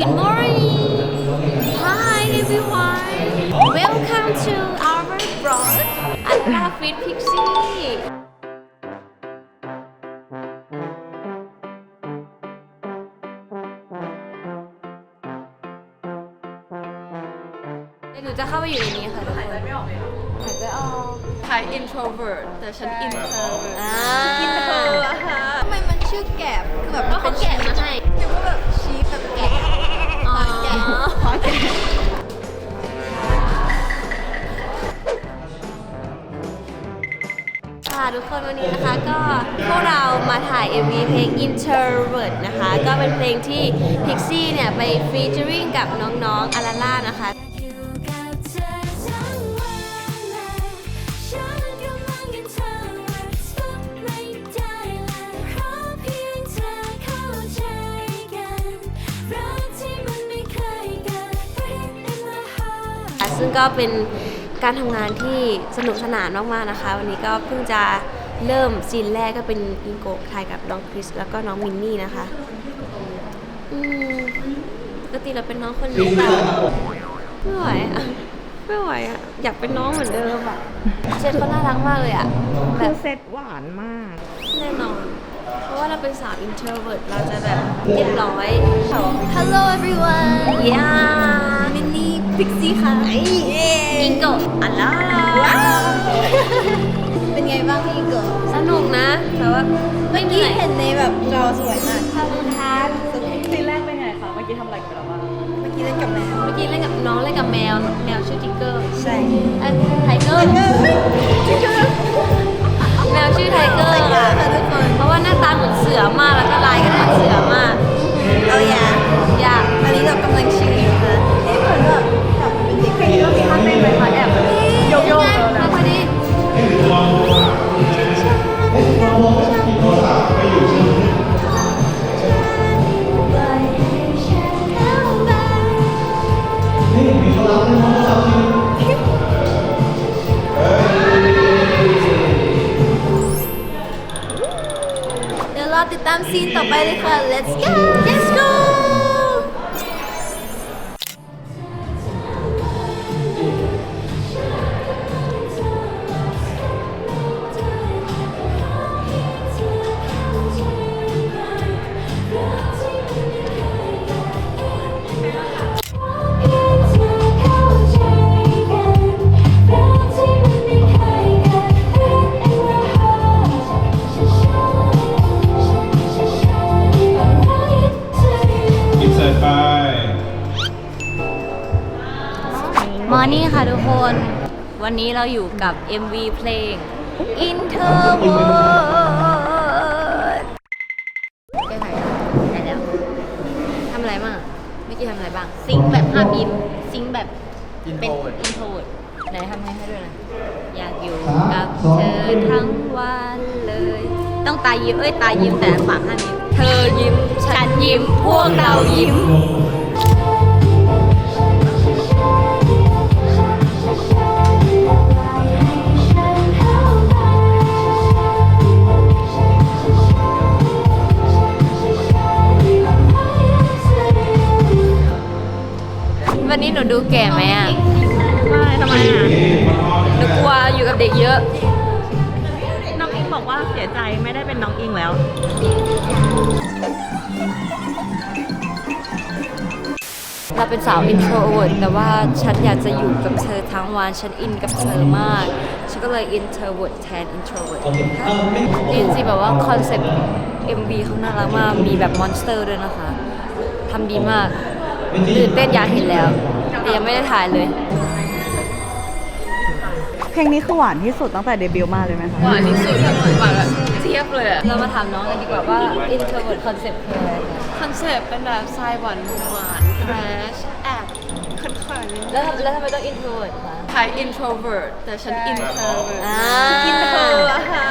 Good morning. Hi everyone. Welcome to our vlog. Alpha Fit Pixie. เดี๋ยวหนูจะเข้าไปอยู่ในนี้ค่ะทุกคนหายใจไม่ออกเลยหายใจออกใช้ introvert แต่ฉัน introvert อ่าอินเทอร์อะค่ะทำไมมันชื่อแกบคือแบบก็เขาแกะมาให้นึกว่าแบบ ค่ะทุกคนวันนี้นะคะก็พวกเรามาถ่าย MV เพลง Introvert นะคะ ก็เป็นเพลงที่ Pixie เนี่ย ไปฟีเจอริงกับน้องๆอาราล่านะคะ ซึ่งก็เป็นการทำงานที่สนุกสนานมากๆนะคะ วันนี้ก็เพิ่งจะเริ่มซีนแรกก็เป็นอิงโกะถ่ายกับน้องคริสแล้วก็น้องมินนี่นะคะอืมปกติเราเป็นน้องคนเล็กอะไม่ไหวอะไม่ไหวอะอยากเป็นน้องเหมือนเดิมอะเซตเขาน่ารักมากเลยอะแบคือบเซตหวานมาก แน่นอน เพราะว่าเราเป็นสาว introvert เราจะแบบเรียบร้อย Hello everyone yeah มินนี่ พิกซี่ค่ะอิงโกะอัลล่าเป็นไงบ้างพี่เกิร์ลสนุกนะแต่ว่าไม่เหที่นื่อยเห็นในแบบจอสวยมากขอบคุณค่ะซีนแรกเป็นไงคะ เมื่อกี้ทำอะไรกันไปแล้วบ้างเมื่อกี้เล่นกับแมวเมื่อกี้เล่นกับน้องเล่นกับแมว แมวชื่อทิกเกอร์ใช่เอ้ยไทเกอร์ แมวชื่อไทเกอร์ไทเกอค่ะร์ค่ะทุกคนเพราะว่าหน้าตาเหมือนเสือมากแล้วก็ลายก็เหมือนเสือมาก เอาอย่า ติดตามซีนต่อไปเลยค่ะ let's go let's go อินเสิร์ตไป มอร์นิ่งค่ะทุกคน วันนี้เราอยู่กับ MV เพลง Introvert ไปไหนได้แล้วทำอะไรบ้างเมื่อกี้ทำอะไรบ้าง ซิงค์แบบห้ามยิ้มซิงค์แบบเป็น introvert ไหนทำให้ให้ด้วยนะ อยากอยู่กับเธอทั้งวันเลย ต้องตายิ้ม เอ้ย ตายิ้มแต่ปากห้ามยิ้มเธอยิ้ม ฉันยิ้ม พวกเรายิ้ม วันนี้หนูดูแก่ไหมอะไม่ทำไมอะ หนูกลัวอยู่กับเด็กเยอะ น้องอิงบอกว่าเสียใจไม่ได้เป็นน้องอิงแล้ว เราเป็นสาว introvert แต่ว่าฉันอยากจะอยู่กับเธอทั้งวัน ฉันอินกับเธอมาก ฉันก็เลย introvert แทน introvert จริงๆแบบว่าคอนเซ็ปต์ MV เขาน่ารักมาก มีแบบมอนสเตอร์ด้วยนะคะทำดีมากตื่นเต้นอยากเห็นแล้ว แต่ยังไม่ได้ถ่ายเลย เพลงนี้คือหวานที่สุดตั้งแต่เดบิวต์มาเลยไหมคะหวานที่สุดหวานแบบเทียบเลยอะเรามาถามน้องกันดีกว่าว่า introvert concept คืออะไรคะคอนเซปต์เป็นแบบทรายหวานหวานแครชแอบเขินๆแล้วทำแล้วทำไมต้อง introvert คะใช้ introvert แต่ฉัน introvert อ่า introvert อะค่ะ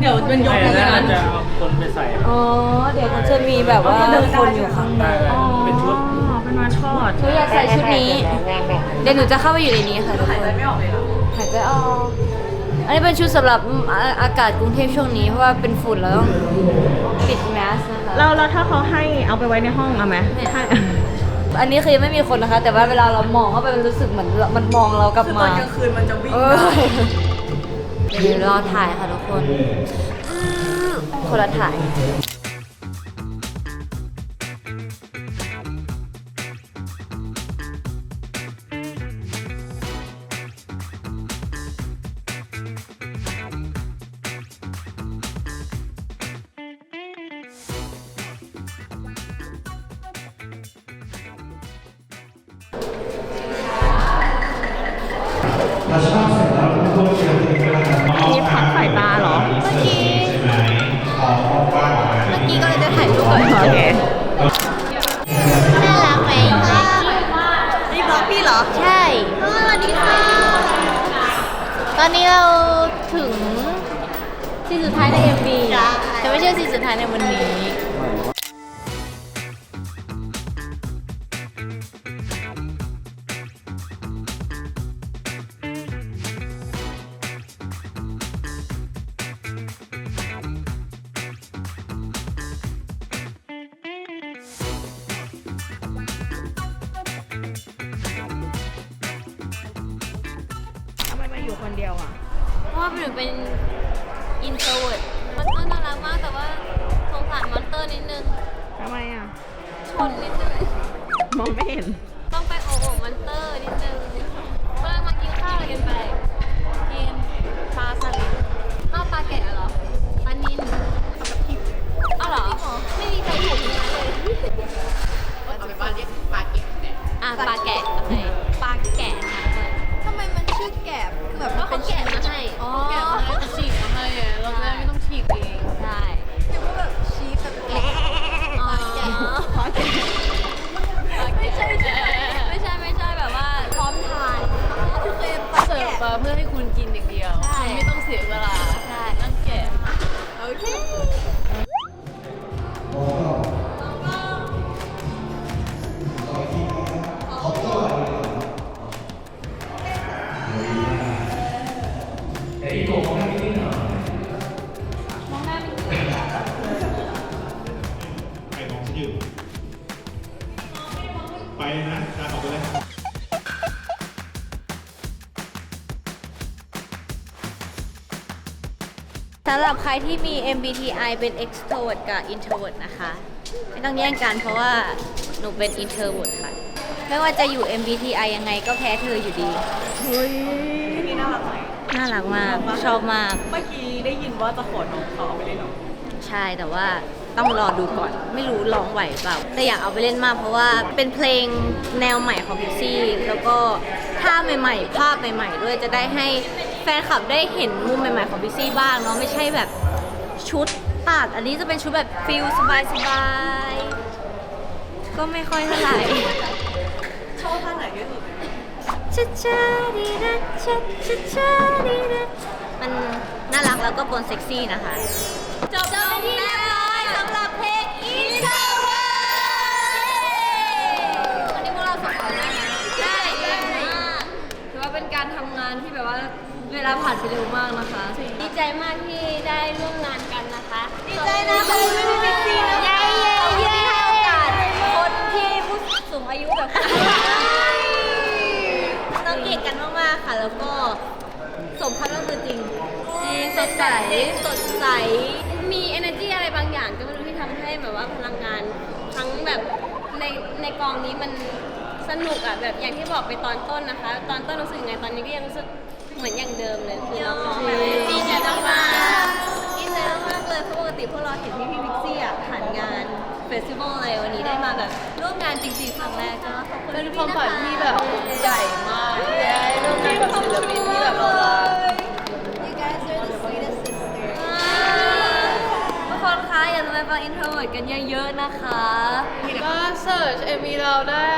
เดี๋ยวมันยกไม่มือน่านั้นจะเอาคนไปใส่อ๋อ เดี๋ยวมันจะมีแบบว่าคนอยู่ข้างในได้เป็นชุดเป็นมาทอดหนูอยากใส่ชุดนี้ เดี๋ยวหนูจะเข้าไปอยู่ในนี้ค่ะทุกคนไม่ออกเลยเหรอหายใจออกอันนี้เป็นชุดสำหรับอ่าอากาศกรุงเทพช่วงนี้เพราะว่าเป็นฝุ่นแล้วต้องปิดแมสนะคะเราเราถ้าเขาให้เอาไปไว้ในห้องเอาไหมไม่ให้อันนี้คือยังไม่มีคนนะคะ แต่ว่าเวลาเรามองเข้าไปมันรู้สึกเหมือนมันมองเรากลับคือตมาอนกลางคืนมันจะวิ่ง เออเดี๋ยวรอถ่ายค่ะทุกคน คนละถ่าย ใช่สวัสดีค่ะตอนนี้เราถึงซีนสุดท้ายใน MV แต่ไม่ใช่ซีนสุดท้ายในวันนี้ คนเดียวอะ เพราะว่าหนูเป็นอินโทรเวิร์ดมอนเตอร์น่ารักมากแต่ว่าสงสารมอนเตอร์นิดนึง ทำไมอะ ชนนิดนึง มองไม่เห็น ต้องไปโอโอมอนเตอร์นิดนึงเมื่อมากินข้าวอะไรกันไป กินปลาสลิดข้าวปลาแกะเหรอปลานินอ้าวเหรอ ไม่มีใครถูกเลยเอาไปบ้านเรียกปลาแกะอะปลาแกะโอเคปลาแกะค่ะทุกคนทำไมมันชื่อแกบคือ แบบเพราะเขาแกะ ไปนะตามออกไปเลยสำหรับใครที่มี MBTI เป็น extrovert กับ introvert นะคะ ไม่ต้องแย่งกันเพราะว่าหนูเป็น introvert ค่ะ ไม่ว่าจะอยู่ MBTI ยังไงก็แพ้เธออยู่ดี เฮ้ยนี่น่ารักไหมน่ารักมาก ชอบมาก เมื่อกี้ได้ยินว่าจะขอน้องเขาเอาไปเล่นเหรอ ใช่แต่ว่า ต้องรอดูก่อน ไม่รู้ร้องไหวเปล่า แต่อยากเอาไปเล่นมากเพราะว่าเป็นเพลงแนวใหม่ของพิกซี่ แล้วก็ท่าใหม่ๆ ภาพใหม่ๆ ด้วยจะได้ให้แฟนคลับได้เห็นมุมใหม่ๆของพิกซี่บ้างเนาะไม่ใช่แบบชุดตัดอันนี้จะเป็นชุดแบบฟิลสบายๆ ก็ไม่ค่อยเท่าไหร่ชอบท่าไหนที่สุดชาชาดีนะชาชาชาดีนะมันน่ารักแล้วก็ปนเซ็กซี่นะคะ ลาผ่านไปเร็วมากนะคะ ดีใจมากที่ได้ร่วมงานกันนะคะดีใจนะขอบคุณพี่พิกซี่นะเย้เย้ให้โอกาสคนที่ผู้สูงอายุแบบน้องเก่งกันมากๆค่ะ แล้วก็สมคำล่ำลือจริงจริงสดใสสดใส มี energy อะไรบางอย่างก็ไม่รู้ที่ทำให้แบบว่าพลังงานทั้งแบบในในกองนี้มันสนุกอะแบบอย่างที่บอกไปตอนต้นนะคะ ตอนต้นรู้สึกยังไงตอนนี้ก็ยังรู้สึก เหมือนอย่างเดิมเลยคือน้องๆแบบดีใจมากๆดีใจมากๆเลยเพราะปกติพวกเราเห็นพี่พี่พิกซี่อะผ่านงานเฟสติวัลอะไรวันนี้ได้มาแบบร่วมงานจริงๆครั้งแรกก็ขอบคุณเป็นพี่ความๆะะฝันที่แบบใหญ่มากที่ได้ร่วมงานกับศิลปินที่แบบเรารัก You guys are the sweetest sisters ทุกคนคะอย่าลืมไปฟังอินโทรเวิร์ดกันเยอะๆนะคะ ก็เสิร์ช MV เราได้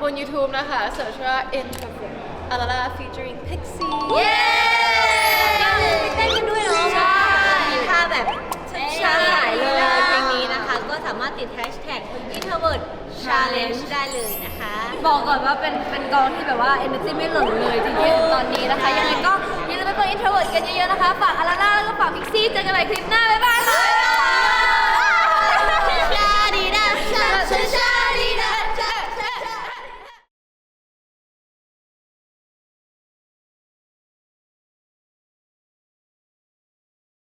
บน YouTube นะคะเสิร์ชว่า In กับ Alala featuring Pixie เย้ต้นกันด้วยเนาะใช่มีท่าแบบใช่ใช่เลยเพลงนี้นะคะ ก็สามารถติดแฮชแท็ก introvert challenge ได้เลยนะคะ บอกก่อนว่าเป็นเป็นกองที่แบบว่า energy ไม่หล่นเลยจริงๆตอนนี้นะคะ ยังไงก็อย่าลืมไปกด introvert กันเยอะๆนะคะ ฝากอาราล่าแล้วก็ฝากพิกซี่เจอกันใหม่คลิปหน้า บ๊ายบายค่ะ